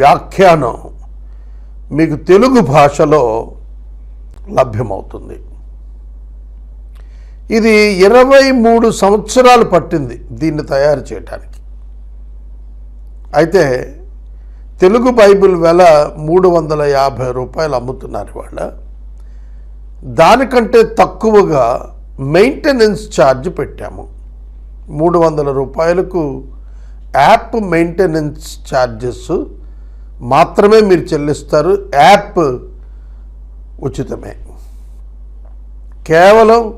వ్యాఖ్యానం మీకు తెలుగు భాషలో లభ్యమవుతుంది. ఇది ఇరవై మూడు సంవత్సరాలు పట్టింది దీన్ని తయారు చేయడానికి అయితే తెలుగు బైబిల్ వెల మూడు వందల యాభై రూపాయలు అమ్ముతున్నారు వాళ్ళ దానికంటే తక్కువగా మెయింటెనెన్స్ ఛార్జ్ పెట్టాము. మూడు వందల రూపాయలకు యాప్ మెయింటెనెన్స్ ఛార్జెస్ మాత్రమే మీరు చెల్లిస్తారు. యాప్ ఉచితమే. కేవలం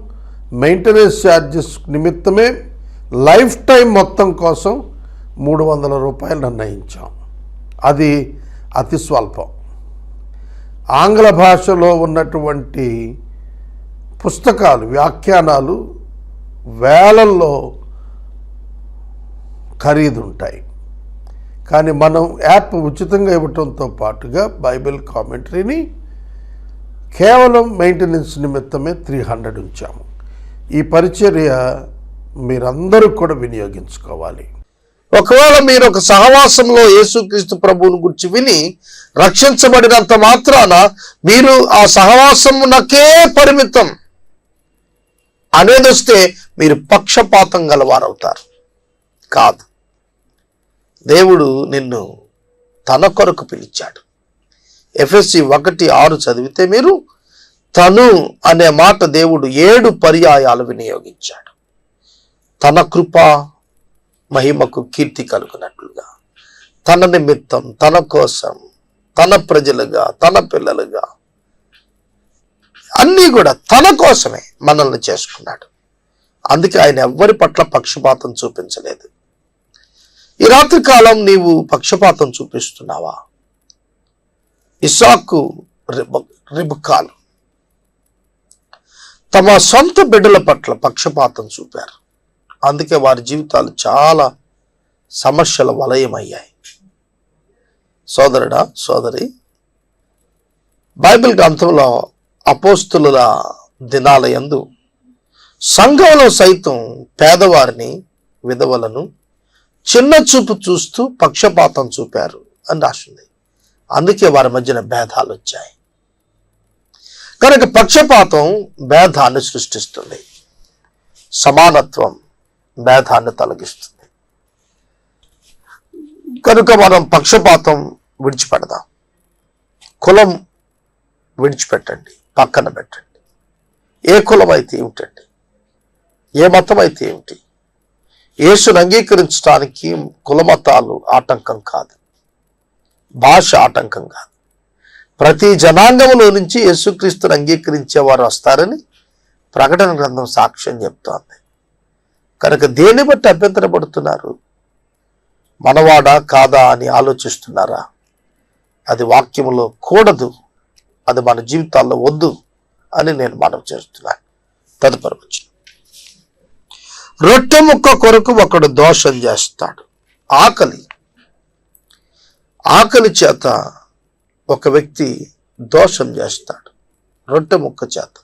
మెయింటెనెన్స్ ఛార్జెస్ నిమిత్తమే లైఫ్ టైం మొత్తం కోసం మూడు వందల రూపాయలు నిర్ణయించాం. అది అతి స్వల్పం. ఆంగ్ల భాషలో ఉన్నటువంటి పుస్తకాలు వ్యాఖ్యానాలు వేలల్లో ఖరీదు ఉంటాయి కానీ మనం యాప్ ఉచితంగా ఇవ్వటంతో పాటుగా బైబిల్ కామెంటరీని కేవలం మెయింటెనెన్స్ నిమిత్తమే త్రీ హండ్రెడ్ ఉంచాము. ఈ పరిచర్య మీరందరూ కూడా వినియోగించుకోవాలి. ఒకవేళ మీరు ఒక సహవాసంలో యేసుక్రీస్తు ప్రభువుని గురించి విని రక్షించబడినంత మాత్రాన మీరు ఆ సహవాసమునకే పరిమితం అనేది వస్తే మీరు పక్షపాతం గలవారవుతారు. కాదు. దేవుడు నిన్ను తన కొరకు పిలిచాడు. ఎఫ్ఎస్సి ఒకటి ఆరు చదివితే మీరు తను అనే మాట దేవుడు ఏడు పర్యాయాలు వినియోగించాడు. తన కృప మహిమకు కీర్తి కలుగునట్లుగా తన నిమిత్తం తన కోసం తన ప్రజలుగా తన పిల్లలుగా అన్నీ కూడా తన కోసమే మనల్ని చేసుకున్నాడు. అందుకే ఆయన ఎవ్వరి పట్ల పక్షపాతం చూపించలేదు. ఈ రాత్రి కాలం నీవు పక్షపాతం చూపిస్తున్నావా? ఇసాకు రిబ- రిబకాలు తమ సొంత బిడ్డల పట్ల పక్షపాతం చూపారు. అందుకే వారి జీవితాలు చాలా సమస్యల వలయమయ్యాయి. సోదరుడా సోదరి బైబిల్ గ్రంథంలో అపోస్తుల దినాలయందు సంఘంలో సైతం పేదవారిని విధవలను చిన్న చూపు చూస్తూ పక్షపాతం చూపారు అని రాసింది. అందుకే వారి మధ్యన భేదాలు వచ్చాయి. కనుక పక్షపాతం భేదాన్ని సృష్టిస్తుంది. సమానత్వం భేదాన్ని తొలగిస్తుంది. కనుక మనం పక్షపాతం విడిచిపెడదాం. కులం విడిచిపెట్టండి పక్కన పెట్టండి. ఏ కులం అయితే ఏమిటండి? ఏ మతం అయితే ఏమిటి? యేసును అంగీకరించడానికి కులమతాలు ఆటంకం కాదు. భాష ఆటంకం కాదు. ప్రతి జనాంగంలో నుంచి యేసుక్రీస్తుని అంగీకరించేవారు వస్తారని ప్రకటన గ్రంథం సాక్ష్యం చెప్తోంది. కనుక దేన్ని బట్టి అభ్యంతరపడుతున్నారు? మనవాడా కాదా అని ఆలోచిస్తున్నారా? అది వాక్యములో కూడదు. అది మన జీవితాల్లో వద్దు అని నేను మనం చేస్తున్నాను. తదుపరి వచ్చింది రొట్టె ముక్క కొరకు ఒకడు దోషం చేస్తాడు. ఆకలి. ఆకలి చేత ఒక వ్యక్తి దోషం చేస్తాడు. రొట్టె ముక్క చేత.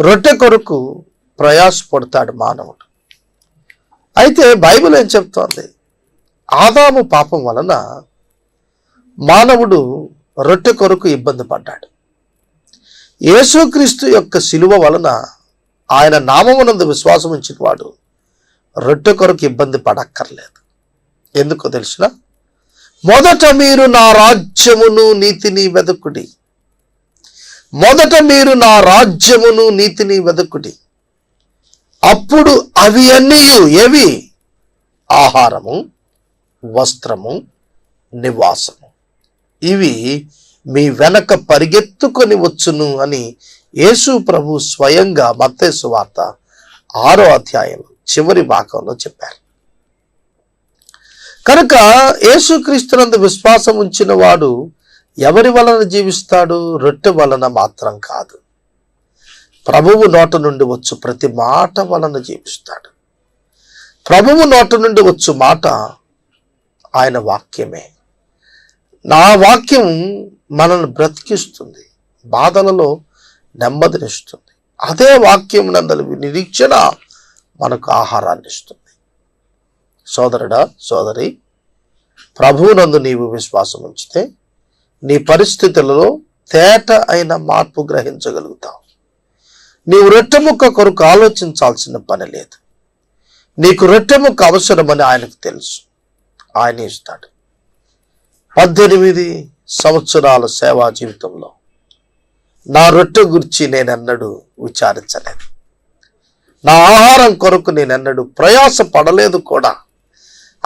రొట్టె కొరకు ప్రయాసపడతాడు మానవుడు. అయితే బైబిల్ ఏం చెప్తోంది? ఆదాము పాపం వలన మానవుడు రొట్టె కొరకు ఇబ్బంది పడ్డాడు. యేసుక్రీస్తు యొక్క శిలువ వలన ఆయన నామమునందు విశ్వాసం ఉంచిన వాడు రొట్టె కొరకు ఇబ్బంది పడక్కర్లేదు. ఎందుకో తెలిసిన? మొదట మీరు నా రాజ్యమును నీతిని వెదకుడి. మొదట మీరు నా రాజ్యమును నీతిని వెదకుడి. అప్పుడు అవి అన్నీ ఏవి? ఆహారము వస్త్రము నివాసము. ఇవి మీ వెనక పరిగెత్తుకొని వచ్చును అని యేసు ప్రభు స్వయంగా మత్తేసు వార్త ఆరో అధ్యాయం చివరి భాగంలో చెప్పారు. కనుక యేసుక్రీస్తునందు విశ్వాసం ఉంచిన వాడు ఎవరి వలన జీవిస్తాడు? రొట్టె వలన మాత్రం కాదు. ప్రభువు నోట నుండి వచ్చు ప్రతి మాట వలన జీవిస్తాడు. ప్రభువు నోట నుండి వచ్చు మాట ఆయన వాక్యమే. నా వాక్యం మనల్ని బ్రతికిస్తుంది. బాధలలో నెమ్మదినిస్తుంది అదే వాక్యం నందలి నిరీక్షణ మనకు ఆహారాన్ని ఇస్తుంది. సోదరుడా సోదరి ప్రభువునందు నీవు విశ్వాసం ఉంచితే నీ పరిస్థితులలో తేట అయిన మార్పు గ్రహించగలుగుతావు. నీవు రెట్టెముక్క కొరకు ఆలోచించాల్సిన పని లేదు. నీకు రొట్టెముక్క అవసరమని ఆయనకు తెలుసు. ఆయన ఇస్తాడు. పద్దెనిమిది సంవత్సరాల సేవా జీవితంలో నా రొట్టె గురించి నేనెన్నడూ విచారించలేదు. నా ఆహారం కొరకు నేనెన్నడూ ప్రయాస పడలేదు కూడా.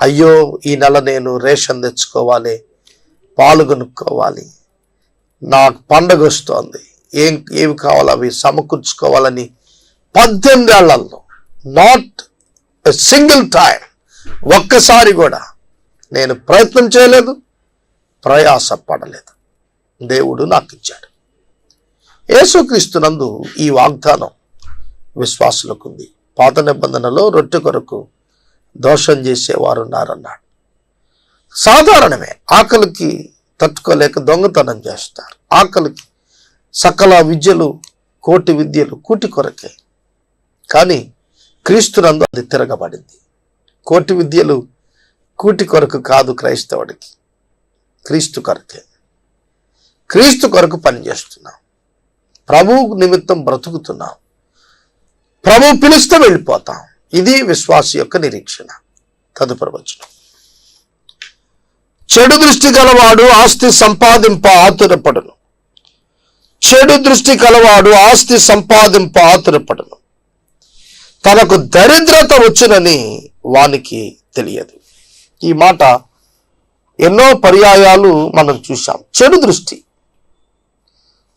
అయ్యో ఈ నెల నేను రేషన్ తెచ్చుకోవాలి పాలు కొనుక్కోవాలి. నాకు పండగ వస్తోంది. ఏం ఏవి కావాలో అవి సమకూర్చుకోవాలని పద్దెనిమిది ఏళ్ళలో నాట్ ఎ సింగిల్ టైం ఒక్కసారి కూడా నేను ప్రయత్నం చేయలేదు ప్రయాస పడలేదు దేవుడు నాకు ఇచ్చాడు యేసుక్రీస్తునందు ఈ వాగ్దానం విశ్వాసులకు ఉంది పాత నిబంధనలో రొట్టె కొరకు దోషం చేసేవారు ఉన్నారన్నాడు సాధారణమే ఆకలికి తట్టుకోలేక దొంగతనం చేస్తారు. ఆకలికి సకల విద్యలు కోటి విద్యలు కూటి కొరకే. కానీ క్రీస్తునందు అది తిరగబడింది. కోటి విద్యలు కూటి కొరకు కాదు క్రైస్తవుడికి. క్రీస్తు కొరకే. క్రీస్తు కొరకు పనిచేస్తున్నాం. ప్రభు నిమిత్తం బ్రతుకుతున్నాం. ప్రభు పిలిస్తే వెళ్ళిపోతాం. ఇది విశ్వాస యొక్క నిరీక్షణ. తదుపరి వచనం. చెడు దృష్టి గలవాడు ఆస్తి సంపాదింప ఆతురపడును. చెడు దృష్టి కలవాడు ఆస్తి సంపాదింప ఆతురపడును. తనకు దరిద్రత వచ్చునని వానికి తెలియదు. ఈ మాట ఎన్నో పర్యాయాలు మనం చూశాం. చెడు దృష్టి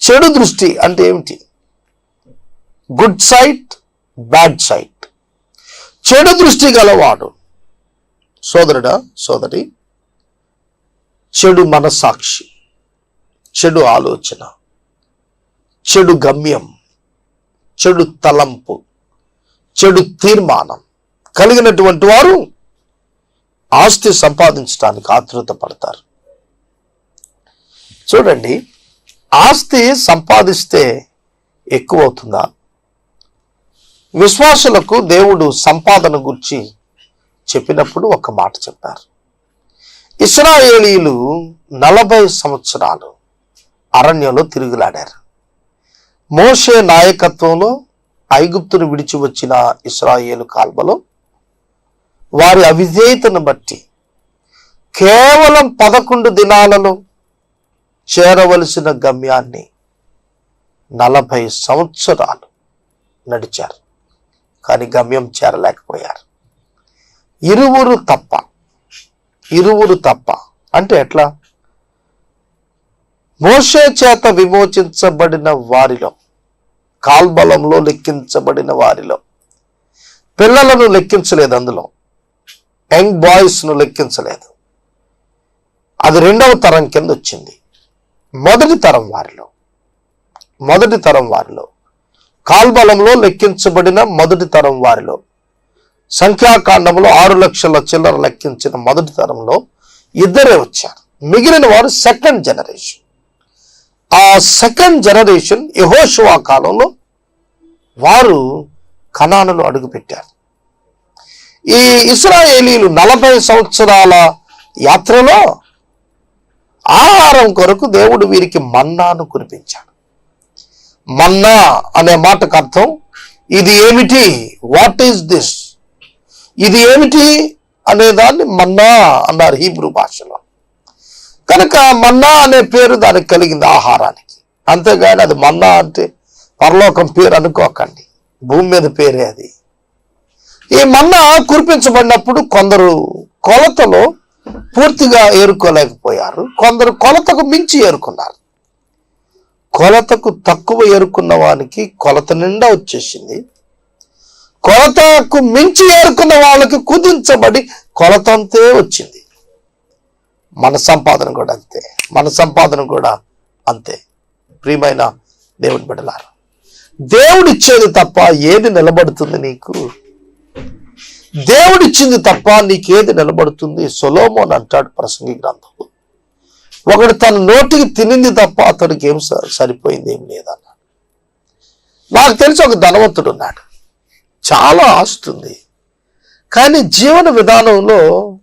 చెడు దృష్టి అంటే ఏమిటి? గుడ్ సైట్ బ్యాడ్ సైట్ చెడు దృష్టి గలవాడు. సోదరుడా సోదరి చెడు మనసాక్షి చెడు ఆలోచన చెడు గమ్యం చెడు తలంపు చెడు తీర్మానం కలిగినటువంటి వారు ఆస్తి సంపాదించడానికి ఆతృత పడతారు చూడండి ఆస్తి సంపాదిస్తే ఎక్కువ అవుతుందా విశ్వాసులకు దేవుడు సంపాదన గురించి చెప్పినప్పుడు ఒక మాట చెప్పారు. ఇస్రాయేలీలు నలభై సంవత్సరాలు అరణ్యంలో తిరుగులాడారు. మోషే నాయకత్వంలో ఐగుప్తును విడిచి వచ్చిన ఇస్రాయేలు కాల్వలో వారి అవిధేయతను బట్టి కేవలం పదకొండు దినాలలో చేరవలసిన గమ్యాన్ని నలభై సంవత్సరాలు నడిచారు. కానీ గమ్యం చేరలేకపోయారు. ఇరువురు తప్ప ఇరువురు తప్ప అంటే ఎట్లా? మోషే చేత విమోచించబడిన వారిలో కాల్బలంలో లెక్కించబడిన వారిలో పిల్లలను లెక్కించలేదు అందులో యంగ్ బాయ్స్ను లెక్కించలేదు. అది రెండవ తరం కింద వచ్చింది. మొదటి తరం వారిలో మొదటి తరం వారిలో కాల్బలంలో లెక్కించబడిన మొదటి తరం వారిలో సంఖ్యాకాండంలో ఆరు లక్షల చిల్లర లెక్కించిన మొదటి తరంలో ఇద్దరే వచ్చారు. మిగిలిన వారు సెకండ్ జనరేషన్ ఆ సెకండ్ జనరేషన్ యహోషువా కాలంలో వారు కణానులు అడుగుపెట్టారు. ఈ ఇస్రాయేలీలు నలభై సంవత్సరాల యాత్రలో ఆహారం కొరకు దేవుడు వీరికి మన్నాను కురిపించాడు. మన్నా అనే మాటకు అర్థం ఇది ఏమిటి? వాట్ ఈస్ దిస్ ఇది ఏమిటి? అనే దాన్ని మన్నా అన్నారు హీబ్రూ భాషలో. కనుక మన్నా అనే పేరు దానికి కలిగింది ఆహారానికి. అంతేగాని అది మన్నా అంటే పరలోకం పేరు అనుకోకండి. భూమి మీద పేరే అది. ఈ మన్నా కురిపించబడినప్పుడు కొందరు కొలతలో పూర్తిగా ఏరుకోలేకపోయారు. కొందరు కొలతకు మించి ఏరుకున్నారు. కొలతకు తక్కువ ఏరుకున్న వానికి కొలత నిండా వచ్చేసింది. కొలతకు మించి ఏరుకున్న వాళ్ళకి కుదించబడి కొలత అంతే వచ్చింది. మన సంపాదన కూడా అంతే. మన సంపాదన కూడా అంతే. ప్రియమైన దేవుని బిడ్డలారు దేవుడిచ్చేది తప్ప ఏది నిలబడుతుంది నీకు? దేవుడిచ్చింది తప్ప నీకేది నిలబడుతుంది? సొలోమోన్ అంటాడు ప్రసంగి గ్రంథం ఒకడు తన నోటికి తినింది తప్ప అతడికి ఏం స- సరిపోయింది ఏం లేదన్నాడు. నాకు తెలిసి ఒక ధనవంతుడు ఉన్నాడు. చాలా ఆస్తుంది కానీ జీవన విధానంలో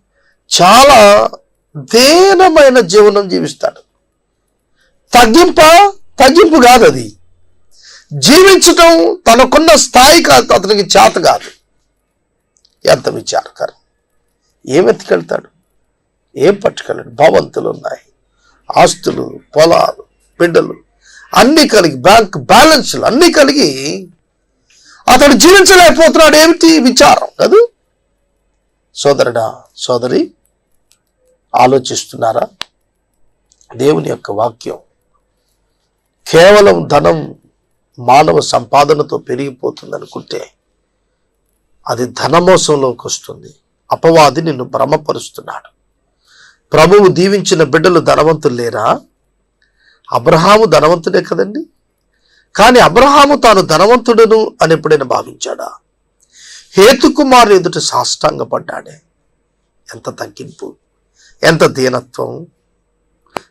చాలా దేనమైన జీవనం జీవిస్తాడు. తగ్గింప? తగ్గింపు కాదు అది జీవించటం తనకున్న స్థాయి కాదు అతనికి చేత కాదు. ఎంత విచారకరం ఏం ఎత్తుకెళ్తాడు ఏం పట్టుకెళ్ళాడు? భవంతులు ఉన్నాయి ఆస్తులు పొలాలు బిడ్డలు అన్నీ కలిగి బ్యాంక్ బ్యాలెన్స్లు అన్నీ కలిగి అతడు జీవించలేకపోతున్నాడు. ఏమిటి? విచారం కాదు? సోదరుడా సోదరి ఆలోచిస్తున్నారా? దేవుని యొక్క వాక్యం కేవలం ధనం మానవ సంపాదనతో పెరిగిపోతుంది అనుకుంటే అది ధనమోసంలోకి వస్తుంది. అపవాది నిన్ను భ్రమపరుస్తున్నాడు. ప్రభువు దీవించిన బిడ్డలు ధనవంతులు లేరా? అబ్రహాము ధనవంతుడే కదండి. కానీ అబ్రహాము తాను ధనవంతుడను అని ఎప్పుడైనా భావించాడా? హేతుకుమారు ఎదుట సాష్టాంగపడ్డాడే. ఎంత తగ్గింపు ఎంత దీనత్వం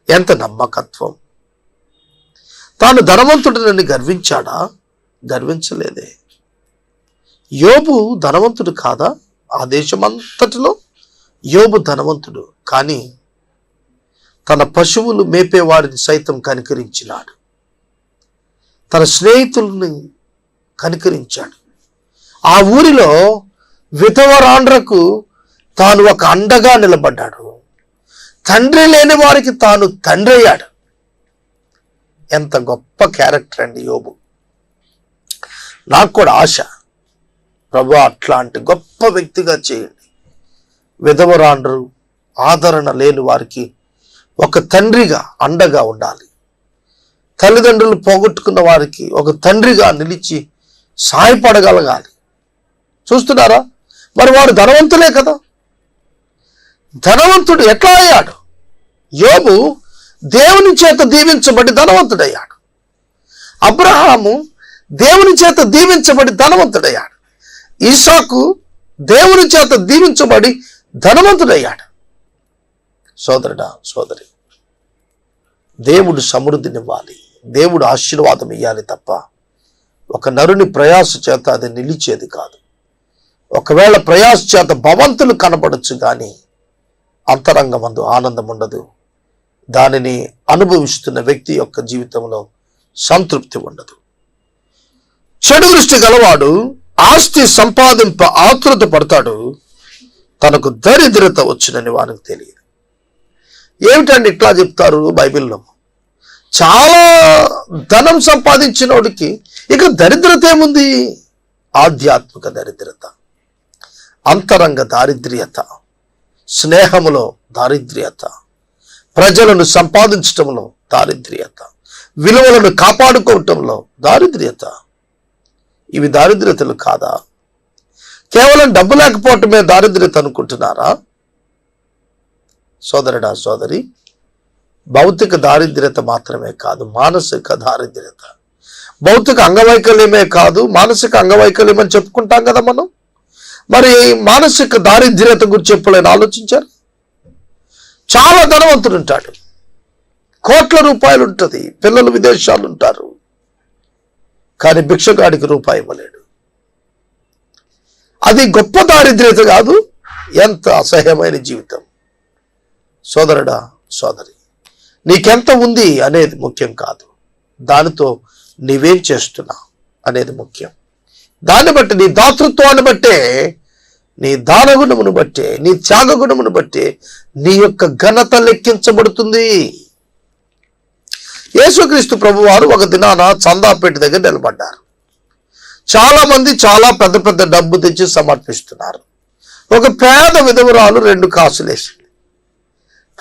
ఎంత నమ్మకత్వం. తాను ధనవంతుడినని గర్వించాడా? గర్వించలేదే. యోబు ధనవంతుడు కాదా? ఆ దేశమంతటిలో యోబు ధనవంతుడు. కానీ తన పశువులు మేపేవారిని సైతం కనికరించినాడు. తన స్నేహితుల్ని కనికరించాడు. ఆ ఊరిలో విధవరాండ్రకు తాను ఒక అండగా నిలబడ్డాడు. తండ్రి లేని వారికి తాను తండ్రి అయ్యాడు. ఎంత గొప్ప క్యారెక్టర్ అండి యోబు. నాకు కూడా ఆశ. ప్రభు అట్లాంటి గొప్ప వ్యక్తిగా చేయండి. విధవరాండ్రు ఆదరణ లేని వారికి ఒక తండ్రిగా అండగా ఉండాలి. తల్లిదండ్రులు పోగొట్టుకున్న వారికి ఒక తండ్రిగా నిలిచి సాయపడగలగాలి. చూస్తున్నారా? మరి వాడు ధనవంతులే కదా. ధనవంతుడు ఎట్లా అయ్యాడు? యోబు దేవుని చేత దీవించబడి ధనవంతుడయ్యాడు. అబ్రహాము దేవుని చేత దీవించబడి ధనవంతుడయ్యాడు. ఈసాకు దేవుని చేత దీవించబడి ధనవంతుడయ్యాడు. సోదరుడా సోదరి దేవుడు సమృద్ధినివ్వాలి. దేవుడు ఆశీర్వాదం ఇవ్వాలి తప్ప ఒక నరుని ప్రయాస చేత అది నిలిచేది కాదు. ఒకవేళ ప్రయాస చేత భవంతులు కనపడచ్చు కానీ అంతరంగమందు ఆనందం ఉండదు. దానిని అనుభవిస్తున్న వ్యక్తి యొక్క జీవితంలో సంతృప్తి ఉండదు. చెడు దృష్టి గలవాడు ఆస్తి సంపాదింప ఆతృత పడతాడు తనకు దరిద్రత వచ్చినని వానికి తెలియదు. ఏమిటండి ఇట్లా చెప్తారు బైబిల్లో? చాలా ధనం సంపాదించినోడికి ఇక దరిద్రత ఏముంది? ఆధ్యాత్మిక దరిద్రత అంతరంగ దారిద్ర్యత స్నేహములో దారిద్ర్యత ప్రజలను సంపాదించటంలో దారిద్ర్యత విలువలను కాపాడుకోవటంలో దారిద్ర్యత. ఇవి దారిద్రతలు కాదా? కేవలం డబ్బు లేకపోవటమే దారిద్రత అనుకుంటున్నారా? సోదరుడా సోదరి భౌతిక దారిద్రత మాత్రమే కాదు మానసిక దారిద్రత భౌతిక అంగవైకల్యమే కాదు మానసిక అంగవైకల్యం అని చెప్పుకుంటాం కదా మనం. మరి మానసిక దారిద్ర్యత గురించి ఎప్పుడైనా ఆలోచించారు? చాలా ధనవంతుడు ఉంటాడు. కోట్ల రూపాయలు ఉంటుంది పిల్లలు విదేశాలు ఉంటారు. కానీ భిక్షగాడికి రూపాయి ఇవ్వలేడు. అది గొప్ప దారిద్ర్యత కాదు ఎంత అసహ్యమైన జీవితం. సోదరుడా సోదరి నీకెంత ఉంది అనేది ముఖ్యం కాదు. దానితో నీవేం చేస్తున్నా అనేది ముఖ్యం. దాన్ని బట్టి నీ దాతృత్వాన్ని బట్టే నీ దాన గుణమును బట్టే నీ త్యాగగుణమును బట్టే నీ యొక్క ఘనత లెక్కించబడుతుంది. యేసుక్రీస్తు ప్రభువారు ఒక దినాన చందాపేట దగ్గర నిలబడ్డారు. చాలా మంది చాలా పెద్ద పెద్ద డబ్బు తెచ్చి సమర్పిస్తున్నారు. ఒక పేద విధవరాలు రెండు కాసులు వేసింది.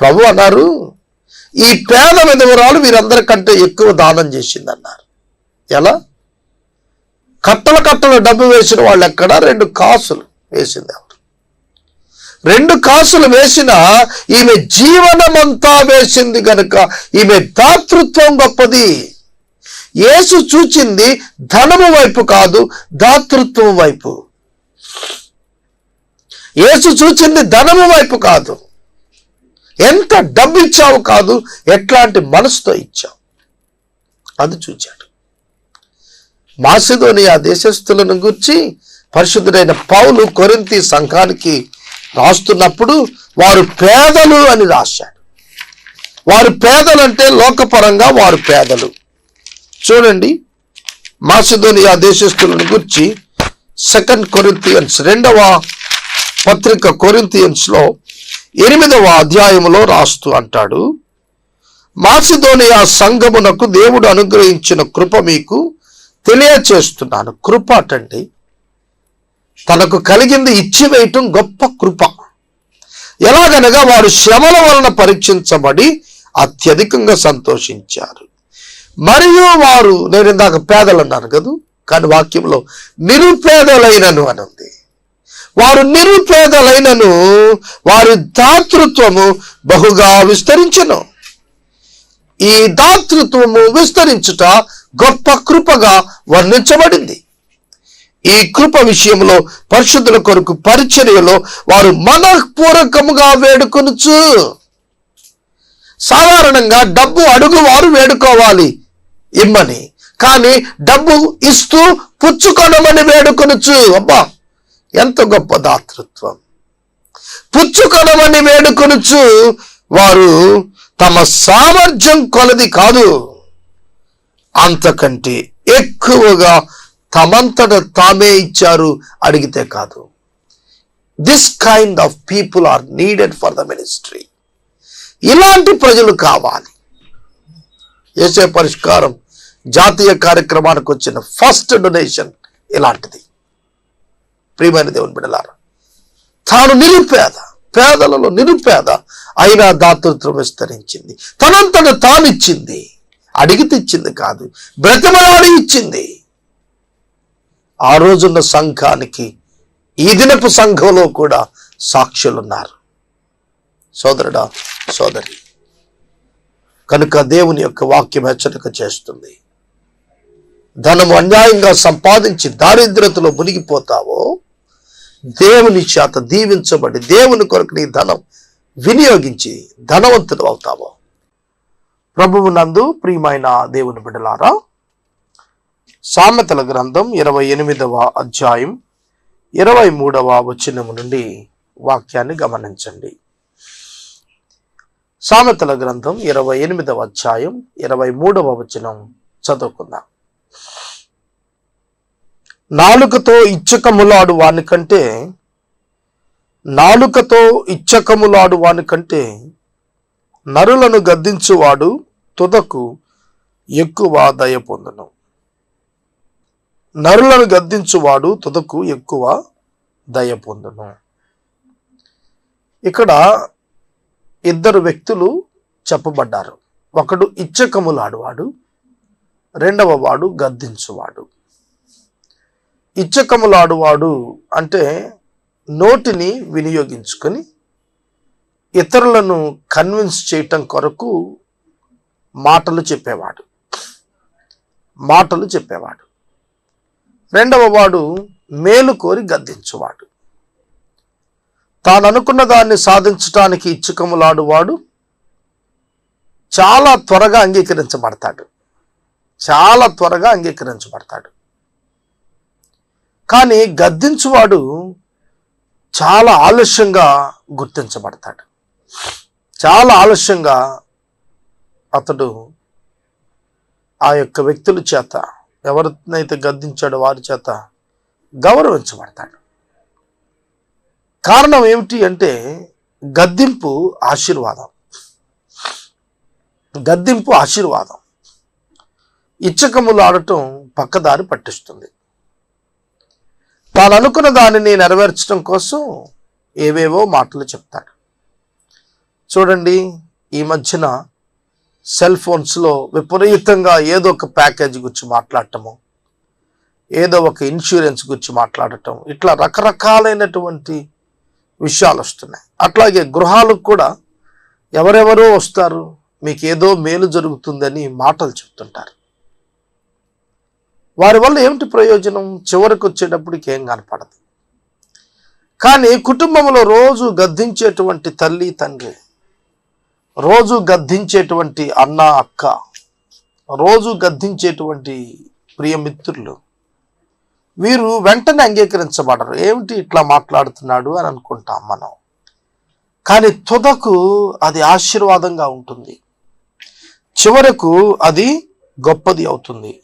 ప్రభు అన్నారు ఈ పేద విధవరాలు వీరందరికంటే ఎక్కువ దానం చేసిందన్నారు. ఎలా? కట్టల కట్టల డబ్బు వేసిన వాళ్ళు ఎక్కడ? రెండు కాసులు వేసింది రెండు కాసులు వేసిన ఈమె జీవనమంతా వేసింది గనుక ఈమె దాతృత్వం గొప్పది. యేసు చూచింది ధనము వైపు కాదు దాతృత్వం వైపు. యేసు చూచింది ధనము వైపు కాదు. ఎంత డబ్బు ఇచ్చావు కాదు ఎట్లాంటి మనసుతో ఇచ్చావు? అది చూచాడు. మాసిదోని ఆ దేశస్థులను గుర్చి పరిశుద్ధుడైన పౌలు కొరింతి సంఘానికి రాస్తున్నప్పుడు వారు పేదలు అని రాశాడు. వారు పేదలు అంటే లోకపరంగా వారు పేదలు. చూడండి మాసిదోనియా దేశస్తులను గురించి సెకండ్ కొరింతియన్స్ రెండవ పత్రిక కొరింతియన్స్లో ఎనిమిదవ అధ్యాయములో రాస్తూ అంటాడు మాసిదోనియా సంఘమునకు దేవుడు అనుగ్రహించిన కృప మీకు తెలియచేస్తున్నాను. కృప అటండి. తనకు కలిగింది ఇచ్చివేయటం గొప్ప కృప. ఎలాగనగా వారు శ్రమల వలన పరీక్షించబడి అత్యధికంగా సంతోషించారు. మరియు వారు నేను ఇందాక పేదలు అన్నాను కదా కానీ వాక్యంలో నిరుపేదలైనను అని ఉంది వారు నిరుపేదలైనను వారి దాతృత్వము బహుగా విస్తరించను. ఈ దాతృత్వము విస్తరించుట గొప్ప కృపగా వర్ణించబడింది. ఈ కృప విషయంలో పరిశుద్ధుల కొరకు పరిచర్యలో వారు మనఃపూర్వకముగా వేడుకొనుచు. సాధారణంగా డబ్బు అడుగు వారు వేడుకోవాలి ఇమ్మని. కానీ డబ్బు ఇస్తూ పుచ్చుకొనమని వేడుకొనుచు. అబ్బా ఎంత గొప్ప దాతృత్వం. పుచ్చుకొనమని వేడుకొనుచు. వారు తమ సామర్థ్యం కొలది కాదు. అంతకంటే ఎక్కువగా తమంతట తామే ఇచ్చారు అడిగితే కాదు. This kind of people are needed for the ministry ఇలాంటి ప్రజలు కావాలి. ఏసే పరిష్కారం జాతీయ కార్యక్రమానికి వచ్చిన ఫస్ట్ డొనేషన్ ఇలాంటిది. ప్రియమైన దేవుని బిడలారు తాను నిరుపేద పేదలలో నిరుపేద అయినా దాతృత్వం విస్తరించింది. తనంతట తానిచ్చింది అడిగితే ఇచ్చింది కాదు. బ్రతమలాడి ఇచ్చింది. ఆ రోజున్న సంఘానికి ఈ దినపు సంఘంలో కూడా సాక్షులున్నారు. సోదరుడా సోదరి కనుక దేవుని యొక్క వాక్యం హెచ్చరిక చేస్తుంది. ధనము అన్యాయంగా సంపాదించి దారిద్రతలో మునిగిపోతావో దేవుని చేత దీవించబడి దేవుని కొరకు నీ ధనం వినియోగించి ధనవంతుడు అవుతావో. ప్రభువు నందు ప్రియమైన దేవుని బిడ్డలారా సామెతల గ్రంథం ఇరవై ఎనిమిదవ అధ్యాయం ఇరవై మూడవ వచనము నుండి వాక్యాన్ని గమనించండి. సామెతల గ్రంథం ఇరవై ఎనిమిదవ అధ్యాయం ఇరవై మూడవ వచనం చదువుకుందాం. నాలుకతో ఇచ్చకములాడు వాని కంటే నాలుకతో ఇచ్చకములాడు వాని కంటే నరులను గద్దించువాడు తుదకు ఎక్కువ దయ పొందును. నరులను గద్దించువాడు తుదకు ఎక్కువ దయ పొందును. ఇక్కడ ఇద్దరు వ్యక్తులు చెప్పబడ్డారు. ఒకడు ఇచ్చకములాడువాడు రెండవ వాడు గద్దించువాడు. ఇచ్చకములాడువాడు అంటే నోటిని వినియోగించుకొని ఇతరులను కన్విన్స్ చేయటం కొరకు మాటలు చెప్పేవాడు. మాటలు చెప్పేవాడు. రెండవ వాడు మేలు కోరి గద్దించువాడు. తాననుకున్న దాన్ని సాధించటానికి ఇచ్చుకములాడువాడు. చాలా త్వరగా అంగీకరించబడతాడు. చాలా త్వరగా అంగీకరించబడతాడు. కానీ గద్దించువాడు చాలా ఆలస్యంగా గుర్తించబడతాడు. చాలా ఆలస్యంగా అతడు ఆ యొక్క వ్యక్తుల చేత ఎవరినైతే గద్దించాడో వారి చేత గౌరవించబడతాడు. కారణం ఏమిటి అంటే గద్దింపు ఆశీర్వాదం. గద్దింపు ఆశీర్వాదం. ఇచ్చకములు ఆడటం పక్కదారి పట్టిస్తుంది. తాను అనుకున్న దానిని నెరవేర్చడం కోసం ఏవేవో మాటలు చెప్తాడు. చూడండి ఈ మధ్యన సెల్ ఫోన్స్లో విపరీతంగా ఏదో ఒక ప్యాకేజ్ గురించి మాట్లాడటము ఏదో ఒక ఇన్సూరెన్స్ గురించి మాట్లాడటం ఇట్లా రకరకాలైనటువంటి విషయాలు వస్తున్నాయి. అట్లాగే గృహాలకు కూడా ఎవరెవరో వస్తారు మీకు ఏదో మేలు జరుగుతుందని మాటలు చెప్తుంటారు. వారి వల్ల ఏమిటి ప్రయోజనం? చివరికి వచ్చేటప్పటికి ఏం కనపడదు. కానీ కుటుంబంలో రోజు గద్దించేటువంటి తల్లి తండ్రి రోజు గద్దించేటువంటి అన్న అక్క రోజు గద్దించేటువంటి ప్రియమిత్రులు వీరు వెంటనే అంగీకరించబడరు. ఏమిటి ఇట్లా మాట్లాడుతున్నాడు అని అనుకుంటాం మనం. కానీ తుదకు అది ఆశీర్వాదంగా ఉంటుంది. చివరకు అది గొప్పది అవుతుంది.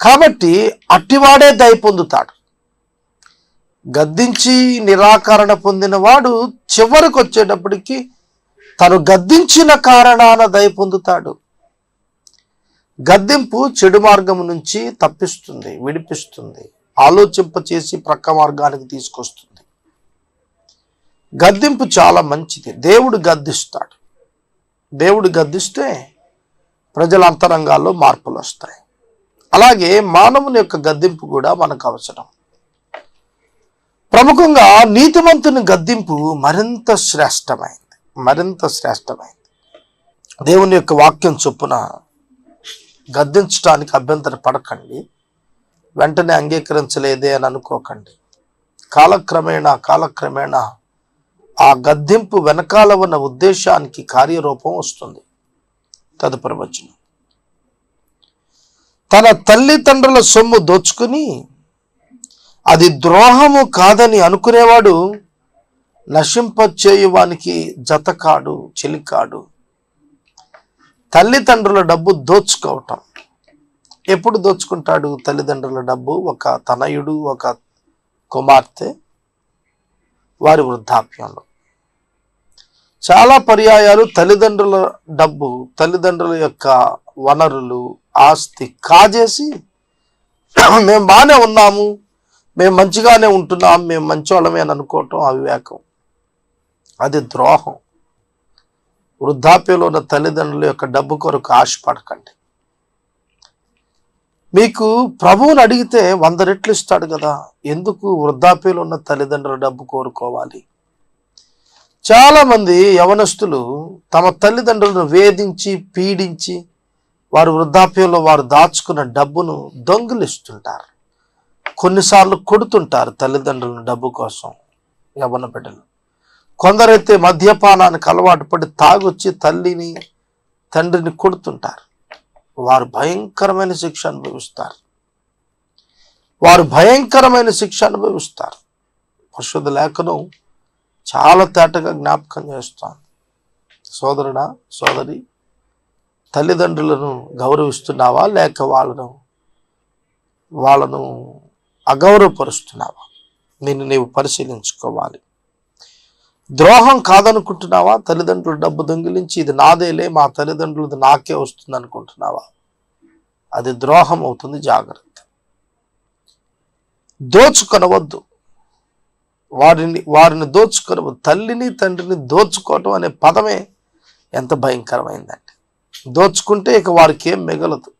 కాబట్టి అట్టివాడే దయ పొందుతాడు. గద్దించి నిరాకరణ పొందినవాడు చివరికి వచ్చేటప్పటికి తను గద్దించిన కారణాన దయ పొందుతాడు. గద్దింపు చెడు మార్గం నుంచి తప్పిస్తుంది విడిపిస్తుంది ఆలోచింప చేసి ప్రక్క మార్గానికి తీసుకొస్తుంది. గద్దింపు చాలా మంచిది. దేవుడు గద్దిస్తాడు. దేవుడు గద్దిస్తే ప్రజల అంతరంగాల్లో మార్పులు వస్తాయి. అలాగే మానవుని యొక్క గద్దింపు కూడా మనకు అవసరం. ప్రముఖంగా నీతిమంతుని గద్దింపు మరింత శ్రేష్టమైంది. మరింత శ్రేష్టమైంది. దేవుని యొక్క వాక్యం చొప్పున గద్దించడానికి అభ్యంతర పడకండి. వెంటనే అంగీకరించలేదే అని అనుకోకండి. కాలక్రమేణా కాలక్రమేణా ఆ గద్దింపు వెనకాల ఉన్న ఉద్దేశానికి కార్యరూపం వస్తుంది. తదుపరి వచనం. తన తల్లిదండ్రుల సొమ్ము దోచుకుని అది ద్రోహము కాదని అనుకునేవాడు నశింపచేయువానికి జతకాడు చెలికాడు. తల్లిదండ్రుల డబ్బు దోచుకోవటం. ఎప్పుడు దోచుకుంటాడు తల్లిదండ్రుల డబ్బు? ఒక తనయుడు ఒక కుమార్తె వారి వృద్ధాప్యంలో. చాలా పర్యాయాలు తల్లిదండ్రుల డబ్బు తల్లిదండ్రుల యొక్క వనరులు ఆస్తి కాజేసి మేము బాగానే ఉన్నాము మేము మంచిగానే ఉంటున్నాం మేము మంచోళ్ళమే అని అనుకోవటం అవివేకం. అది ద్రోహం. వృద్ధాప్యంలో ఉన్న తల్లిదండ్రుల యొక్క డబ్బు కొరకు ఆశపడకండి. మీకు ప్రభువుని అడిగితే వంద రెట్లు ఇస్తాడు కదా ఎందుకు వృద్ధాప్యంలో ఉన్న తల్లిదండ్రుల డబ్బు కోరుకోవాలి? చాలామంది యవనస్తులు తమ తల్లిదండ్రులను వేధించి పీడించి వారు వృద్ధాప్యంలో వారు దాచుకున్న డబ్బును దొంగిలిస్తుంటారు. కొన్నిసార్లు కొడుతుంటారు తల్లిదండ్రులను డబ్బు కోసం యవన బిడ్డలు. కొందరైతే మద్యపానానికి అలవాటు పడి తాగొచ్చి తల్లిని తండ్రిని కొడుతుంటారు. వారు భయంకరమైన శిక్ష అనుభవిస్తారు. వారు భయంకరమైన శిక్ష అనుభవిస్తారు. పరిశుద్ధ లేఖను చాలా తేటగా జ్ఞాపకం చేస్తాను సోదరుడా సోదరి తల్లిదండ్రులను గౌరవిస్తున్నావా? లేక వాళ్ళను వాళ్ళను అగౌరవపరుస్తున్నావా? నిన్ను నీవు పరిశీలించుకోవాలి. ద్రోహం కాదనుకుంటున్నావా? తల్లిదండ్రులు డబ్బు దొంగిలించి ఇది నాదేలే మా తల్లిదండ్రులది నాకే వస్తుంది అనుకుంటున్నావా అది ద్రోహం అవుతుంది జాగ్రత్త. దోచుకొనవద్దు. వారిని వారిని దోచుకొనవద్దు. తల్లిని తండ్రిని దోచుకోవటం అనే పదమే ఎంత భయంకరమైందంటే. దోచుకుంటే ఇక వారికి ఏం మిగలదు.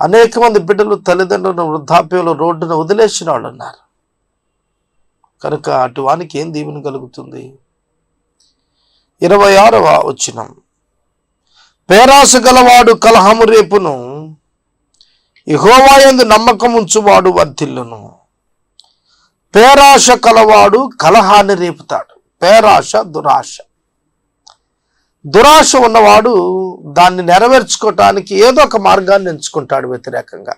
అనేక మంది బిడ్డలు తల్లిదండ్రులను వృద్ధాప్యంలో రోడ్డున వదిలేసిన వాళ్ళు ఉన్నారు కనుక అటువానికి ఏం దీవెన కలుగుతుంది? ఇరవై ఆరవ వచ్చినం పేరాస గలవాడు కలహము రేపును ఇహోవాయందు నమ్మకం ఉంచువాడు వర్ధిల్లును. పేరాశ కలవాడు కలహాన్ని రేపుతాడు. పేరాశ దురాశ. దురాశ ఉన్నవాడు దాన్ని నెరవేర్చుకోవటానికి ఏదో ఒక మార్గాన్ని ఎంచుకుంటాడు వ్యతిరేకంగా.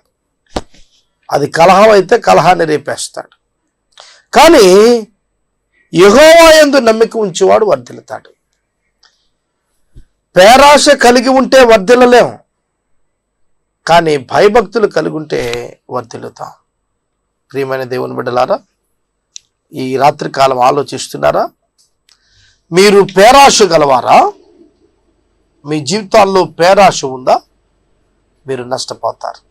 అది కలహం అయితే కలహాన్ని రేపేస్తాడు. కానీ యహోవాయందు నమ్మిక ఉంచేవాడు వర్ధిల్లుతాడు. పేరాశ కలిగి ఉంటే వర్ధిల్లలేం. కానీ భయభక్తులు కలిగి ఉంటే వర్ధిల్లుతాం. ప్రియమైన దేవుని బిడ్డలారా ఈ రాత్రి కాలం ఆలోచిస్తున్నారా? మీరు పేరాశ గలవారా? మీ జీవితాల్లో పేరాశ ఉందా? మీరు నష్టపోతారు.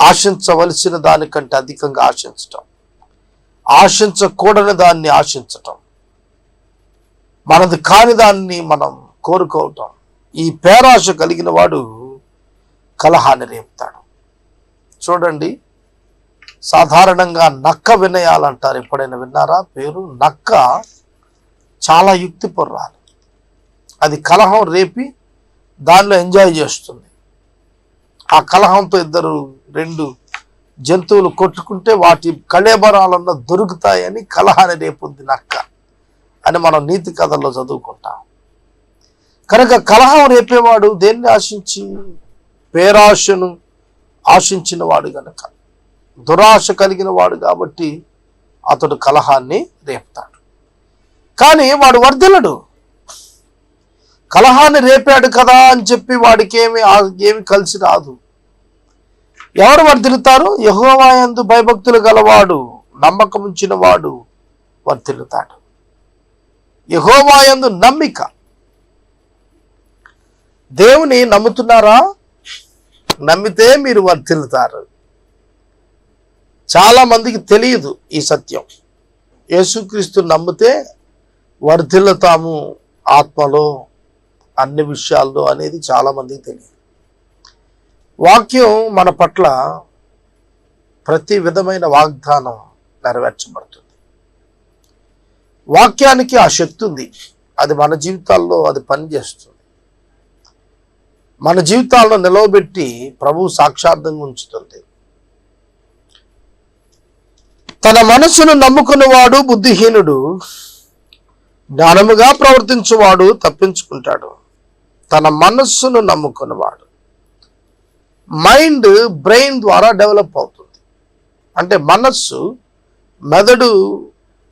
ఆశించవలసిన దానికంటే అధికంగా ఆశించటం. ఆశించకూడని దాన్ని ఆశించటం. మనది కాని దాన్ని మనం కోరుకోవటం. ఈ పేరాశ కలిగిన వాడు కలహాన్ని రేపుతాడు. చూడండి సాధారణంగా నక్క వినయాలంటారు. ఎప్పుడైనా విన్నారా? పేరు నక్క చాలా యుక్తిపర్రాలు అది కలహం రేపి దానిలో ఎంజాయ్ చేస్తుంది. ఆ కలహంతో ఇద్దరు రెండు జంతువులు కొట్టుకుంటే వాటి కళేబరాలన్న దొరుకుతాయని కలహాన్ని రేపుంది నక్క అని మనం నీతి కథల్లో చదువుకుంటాం. కనుక కలహం రేపేవాడు దేన్ని ఆశించి? పేరాశను ఆశించిన వాడు గనక. దురాశ కలిగిన వాడు కాబట్టి అతడు కలహాన్ని రేపుతాడు. కానీ వాడు వర్ధిల్లడు. కలహాన్ని రేపాడు కదా అని చెప్పి వాడికి ఏమి ఏమి కలిసి రాదు. ఎవరు వర్ధిల్లుతారు? యహోవాయందు భయభక్తులు గలవాడు నమ్మకం ఉంచిన వాడు వర్ధిల్లుతాడు. యహోవాయందు నమ్మిక. దేవుని నమ్ముతున్నారా? నమ్మితే మీరు వర్ధిల్లుతారు. చాలా మందికి తెలియదు ఈ సత్యం. యేసుక్రీస్తు నమ్మితే వర్ధిల్లుతాము ఆత్మలో అన్ని విషయాల్లో అనేది చాలా మందికి తెలియదు. వాక్యం మన పట్ల ప్రతి విధమైన వాగ్దానం నెరవేర్చబడుతుంది. వాక్యానికి ఆ శక్తి ఉంది. అది మన జీవితాల్లో అది పనిచేస్తుంది. మన జీవితాల్లో నిలవబెట్టి ప్రభు సాక్షార్థంగా ఉంచుతుంది. తన మనసును నమ్ముకున్నవాడు బుద్ధిహీనుడు జ్ఞానముగా ప్రవర్తించువాడు తప్పించుకుంటాడు. తన మనస్సును నమ్ముకున్నవాడు. మైండ్ బ్రెయిన్ ద్వారా డెవలప్ అవుతుంది. అంటే మనస్సు మెదడు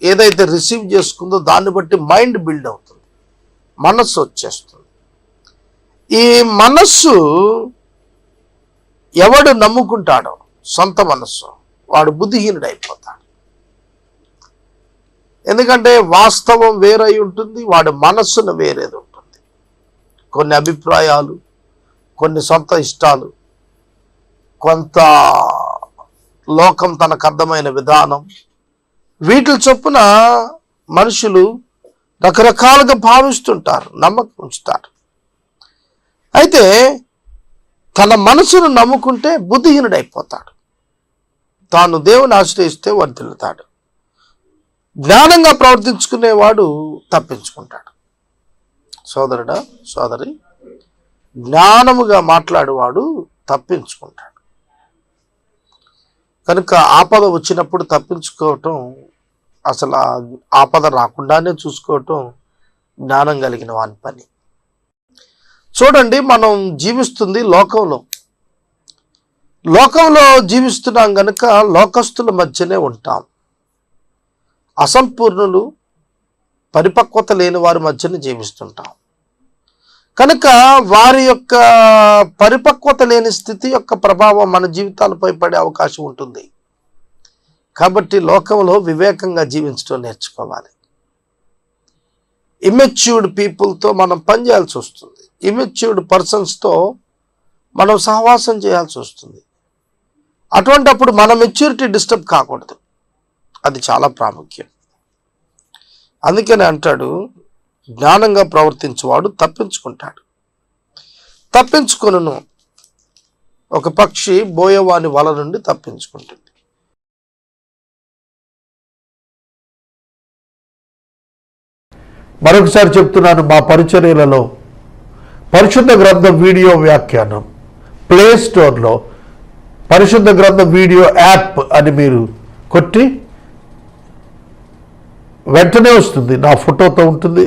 ఏదైతే రిసీవ్ చేసుకుందో దాన్ని బట్టి మైండ్ బిల్డ్ అవుతుంది. మనస్సు వచ్చేస్తుంది. ఈ మనస్సు ఎవడు నమ్ముకుంటాడో సొంత మనస్సు వాడు బుద్ధిహీనుడు అయిపోతాడు ఎందుకంటే వాస్తవం వేరై ఉంటుంది వాడి మనస్సును వేరేది ఉంటుంది. కొన్ని అభిప్రాయాలు కొన్ని సొంత ఇష్టాలు కొంత లోకం తనకు అర్థమైన విధానం. వీటి చొప్పున మనుషులు రకరకాలుగా భావిస్తుంటారు నమ్మకం ఉంచుతారు. అయితే తన మనసును నమ్ముకుంటే బుద్ధిహీనుడైపోతాడు. తాను దేవుని ఆశ్రయిస్తే వర్ధిల్లుతాడు జ్ఞానంగా ప్రవర్తించుకునేవాడు తప్పించుకుంటాడు. సోదరుడా సోదరి జ్ఞానముగా మాట్లాడేవాడు తప్పించుకుంటాడు. కనుక ఆపద వచ్చినప్పుడు తప్పించుకోవటం అసలు ఆపద రాకుండానే చూసుకోవటం జ్ఞానం కలిగిన వాని పని. చూడండి మనం జీవిస్తుంది లోకంలో. లోకంలో జీవిస్తున్నాం గనుక లోకస్తుల మధ్యనే ఉంటాం. అసంపూర్ణులు పరిపక్వత లేని వారి మధ్యన జీవిస్తుంటాం. కనుక వారి యొక్క పరిపక్వత లేని స్థితి యొక్క ప్రభావం మన జీవితాలపై పడే అవకాశం ఉంటుంది. కాబట్టి లోకంలో వివేకంగా జీవించడం నేర్చుకోవాలి. ఇమెచ్యూర్డ్ పీపుల్తో మనం పనిచేయాల్సి వస్తుంది. ఇమెచ్యూర్డ్ పర్సన్స్తో మనం సహవాసం చేయాల్సి వస్తుంది. అటువంటప్పుడు మన మెచ్యూరిటీ డిస్టర్బ్ కాకూడదు. అది చాలా ప్రాముఖ్యం. అందుకని అంటాడు జ్ఞానంగా ప్రవర్తించేవాడు తప్పించుకుంటాడు. తప్పించుకొనును. ఒక పక్షి బోయవాని వల నుండి తప్పించుకుంటుంది. మరొకసారి చెప్తున్నాను మా పరిచర్యలలో పరిశుద్ధ గ్రంథ వీడియో వ్యాఖ్యానం ప్లే స్టోర్లో పరిశుద్ధ గ్రంథ వీడియో యాప్ అని మీరు కొట్టి వెంటనే వస్తుంది. నా ఫోటోతో ఉంటుంది.